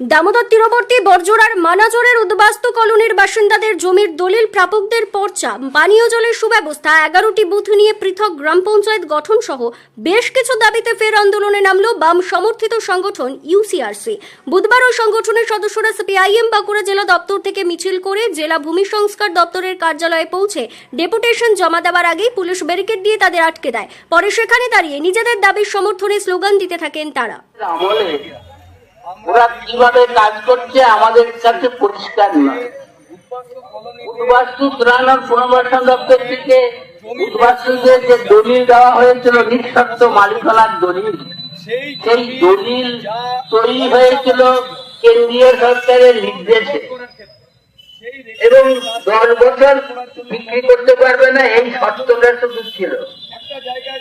দামোদর তীরবর্তী বর্জরার মানাজরের উদ্বাস্তু কলোনির বাসিন্দাদের জমির দলিল প্রাপকদের পর্চা। পানীয় জলের সুব্যবস্থা, এগারোটি বুথ নিয়ে পৃথক গ্রাম পঞ্চায়েত গঠন সহ বেশ কিছু দাবিতে ফের আন্দোলনে নামল বাম সমর্থিত সংগঠন ইউসিআরসি বুধবার ওই সংগঠনের সদস্যরা সিপিআইএম বাঁকুড়া জেলা দপ্তর থেকে মিছিল করে জেলা ভূমি সংস্কার দপ্তরের কার্যালয়ে পৌঁছে ডেপুটেশন জমা দেওয়ার আগেই পুলিশ ব্যারিকেড দিয়ে তাদের আটকে দেয়। পরে সেখানে দাঁড়িয়ে নিজেদের দাবির সমর্থনে স্লোগান দিতে থাকেন তারা। ওরা কীভাবে কাজ করছে আমাদের কাছে পরিষ্কার নয় উদ্বাস্তু ত্রাণ আর পুনর্বাসন দপ্তর থেকে উদ্বাস্তুদের যে দলিল দেওয়া হয়েছিল নিঃশর্ত মালিকানার দলিল সেই দলিল তৈরি হয়েছিল কেন্দ্রীয় সরকারের নির্দেশে। এবং দশ বছর বিক্রি করতে পারবে না এই শর্তটা শুধু ছিল।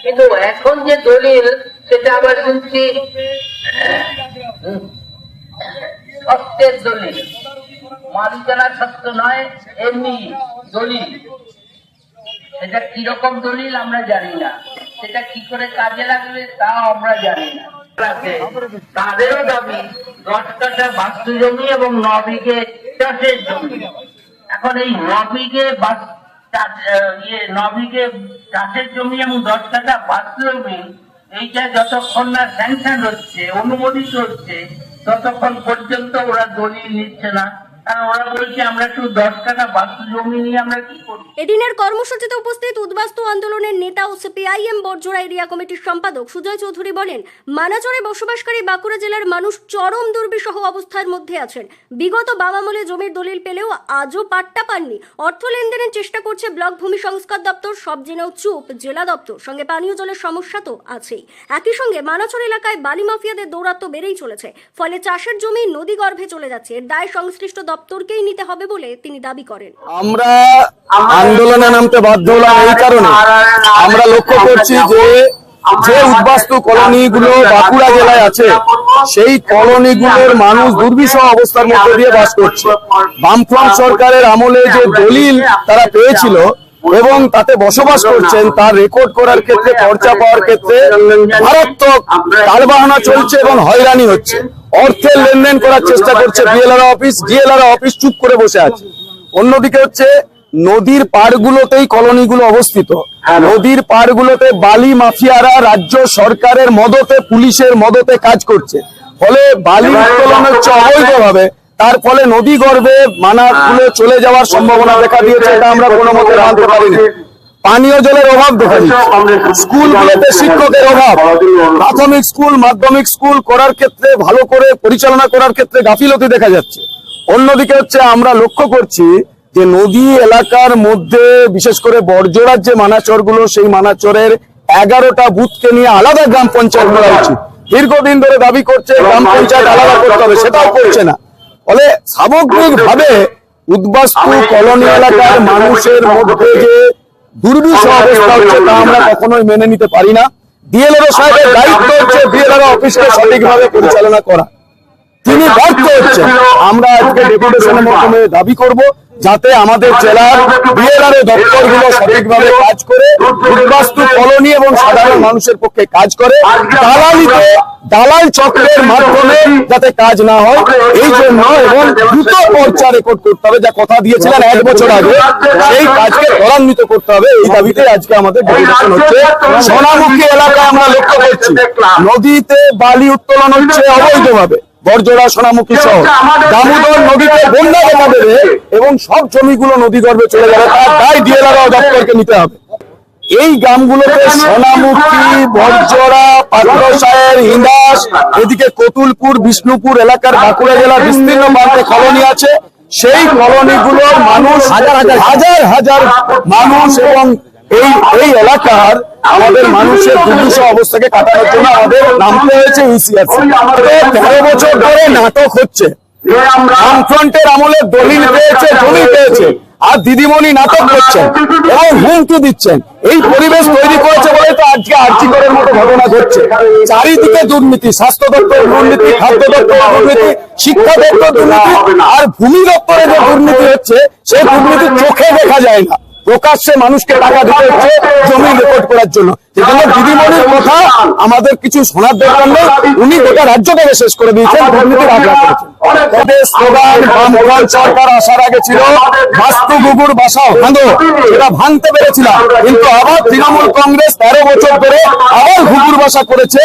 কিন্তু এখন যে দলিল সেটা আবার শুনছি সত্যের দলিল। মালিকানা সত্য নয়, এমনি দলিল। সেটা কীরকম দলিল আমরা জানি না। সেটা কি করে কাজে লাগবে তাও আমরা জানি না। তাদেরও দাবি, দশ কাঠা বাস্তু জমি এবং ন বিঘে চাষের জমি। এখন এই ন বিঘে ইয়ে ন বিঘে চাষের জমি এবং দশ কাঠা বাস্তু জমি, এইটা যতক্ষণ না স্যাংশন হচ্ছে, অনুমোদিত হচ্ছে ততক্ষণ পর্যন্ত ওরা দলিল নিচ্ছে না। এদিনের কর্মসূচিতে উপস্থিত উদ্বাস্তু আন্দোলনের নেতা ও সিপিআইএম বর্জরা এরিয়া কমিটির সম্পাদক সুজয় চৌধুরী বলেন, মানাচরে বসবাসকারী বাঁকুড়া জেলার মানুষ চরম দুর্বিষহ অবস্থার মধ্যে আছেন। বিগত বামামলে জমির দলিল পেলেও আজও পাট্টা পাননি। অর্থ লেনদেনের চেষ্টা করছে ব্লক ভূমি সংস্কার দপ্তর, সব জেনেও চুপ জেলা দপ্তর। সঙ্গে পানীয় জলের সমস্যা তো আছেই। একই সঙ্গে মানাচর এলাকায় বালি মাফিয়াদের দৌরাত্ম বেড়েই চলেছে। ফলে চাষের জমি নদী গর্ভে চলে যাচ্ছে। এর দায় সংশ্লিষ্ট দপ্তরকেই নিতে হবে বলে তিনি দাবি করেন। আমরা আন্দোলনে নামতে বাধ্য হলাম এই কারণে। আমরা লক্ষ্য করছি যে যে উদ্বাস্তু কলোনিগুলো বাঁকুড়া জেলায় আছে, সেই কলোনিগুলোর মানুষ দুর্বিষহ অবস্থার মধ্যে দিয়ে বাস করছে। বামফ্রন্ট সরকারের আমলে যে দলিল তারা পেয়েছিল এবং তাতে বসবাস করছেন, তার রেকর্ড করার ক্ষেত্রে পর্চা পাওয়ার ক্ষেত্রে মারাত্মক তালবাহানা চলছে এবং হয়রানি হচ্ছে। অর্থের লেনদেন করার চেষ্টা করছে বিএলআর অফিস। ডিএলআর অফিস চুপ করে বসে আছে। অন্যদিকে হচ্ছে নদীর পাড়গুলোতেই কলোনিগুলো অবস্থিত। নদীর পাড়গুলোতে বালি মাফিয়ারা রাজ্য সরকারের মদতে পুলিশের মদতে কাজ করছে। ফলে বালি উত্তোলন হচ্ছে অবৈধভাবে তার ফলে নদী গর্ভে মানাগুলো চলে যাওয়ার সম্ভাবনা দেখা দিয়েছে এটা আমরা কোনো মতে মানতে পারিনি। পানীয় জলের অভাব দেখা দিচ্ছে। স্কুলগুলোতে শিক্ষকের অভাব। প্রাথমিক স্কুল মাধ্যমিক স্কুল করার ক্ষেত্রে ভালো করে পরিচালনা করার ক্ষেত্রে গাফিলতি দেখা যাচ্ছে। অন্যদিকে হচ্ছে আমরা লক্ষ্য করছি যে নদী এলাকার মধ্যে বিশেষ করে বর্জরার যে মানাচরগুলো সেই মানাচরের এগারোটা বুথকে নিয়ে আলাদা গ্রাম পঞ্চায়েত করা উচিত দীর্ঘদিন ধরে দাবি করছে গ্রাম পঞ্চায়েত আলাদা করতে হবে সেটাও করছে না। ফলে সামগ্রিক ভাবে উদ্বাস্তু কলোনি এলাকার মানুষের মধ্যে যে দুর্বিষহ অবস্থা হচ্ছে তা আমরা কখনোই মেনে নিতে পারি না। সাহেবের দায়িত্ব হচ্ছে ডিএলআর অফিসকে সঠিকভাবে পরিচালনা করা। তিনি ব্যর্থ হচ্ছেন। আমরা ডেপুটেশনের মাধ্যমে দাবি করব যাতে আমাদের জেলার বিএলআর দপ্তরগুলো সঠিকভাবে কাজ করে উদ্বাস্তু কলোনি এবং সাধারণ মানুষের পক্ষে কাজ করে দালালিতে দালাল চক্রের মাধ্যমে যাতে কাজ না হয়। এই জন্য এবং দ্রুত পর্চা রেকর্ড করতে হবে যা কথা দিয়েছিলেন এক বছর আগে। সেই কাজকে ত্বরান্বিত করতে হবে। এই দাবিতে আজকে আমাদের ডেপুটেশন হচ্ছে। সোনামুখী এলাকায় আমরা লক্ষ্য করছি। নদীতে বালি উত্তোলন হচ্ছে অবৈধভাবে। বর্জরা সোনামুখী সহ দামোদর নদীতে বন্যা দেখা দেবে এবং সব জমিগুলো নদী গর্ভে চলে যাবে তার দায় ডিএলআর দপ্তরকে নিতে হবে। এই গ্রামগুলোতে সোনামুখী বর্জরা পাত্রসায়ের ইন্দাস এদিকে কতুলপুর বিষ্ণুপুর এলাকার বাঁকুড়া জেলার বিস্তীর্ণ প্রান্তে কলোনি আছে। সেই কলোনিগুলোর মানুষ হাজার হাজার হাজার হাজার মানুষ এবং এই এই এলাকার আমাদের মানুষের অবস্থাকে কাটানোর জন্য আমাদের নামতে হয়েছে ইউসিআরসি তেরো বছর ধরে নাটক হচ্ছে। বামফ্রন্টের আমলে দলিল পেয়েছে জমি পেয়েছে। আর দিদিমণি নাটক করছেন এবং হুমকি দিচ্ছেন। এই পরিবেশ তৈরি করেছে বলে তো আজকে আর্জিকরের মতো ঘটনা ঘটছে। চারিদিকে দুর্নীতি স্বাস্থ্য দপ্তর দুর্নীতি খাদ্য দপ্তর দুর্নীতি শিক্ষা দপ্তর দুর্নীতি আর ভূমি দপ্তরে যে দুর্নীতি হচ্ছে সেই দুর্নীতি চোখে দেখা যায় না। প্রকাশ্যে মানুষকে টাকা দিতে হচ্ছে জমি রেকর্ড করার জন্য। দিদিমণির কথা আমাদের কিছু শোনার দরকার নেই। উনি গোটা রাজ্যটাকে শেষ করে দিয়েছেন, দুর্নীতির গুগুর বাসা সেটা ভাঙতে পেরেছিলাম কিন্তু আবার তৃণমূল কংগ্রেস বছর বাসা করেছে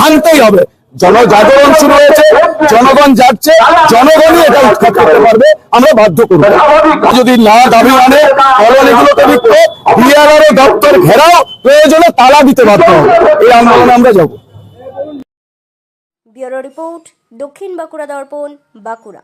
ভাঙতেই হবে। জনজাগরণ শুরু হয়েছে জনগণ যাচ্ছে, জনগণই এটা উৎখাত করতে পারবে, আমরা বাধ্য করব। যদি না দাবি মানে কলোনিগুলোতে লিখতে দপ্তর ঘেরাও, প্রয়োজনে তালা দিতে বাধ্য এই আন্দোলনে আমরা যাব। ব্যুরো রিপোর্ট দক্ষিণ বাঁকুড়া দর্পণ, বাঁকুড়া।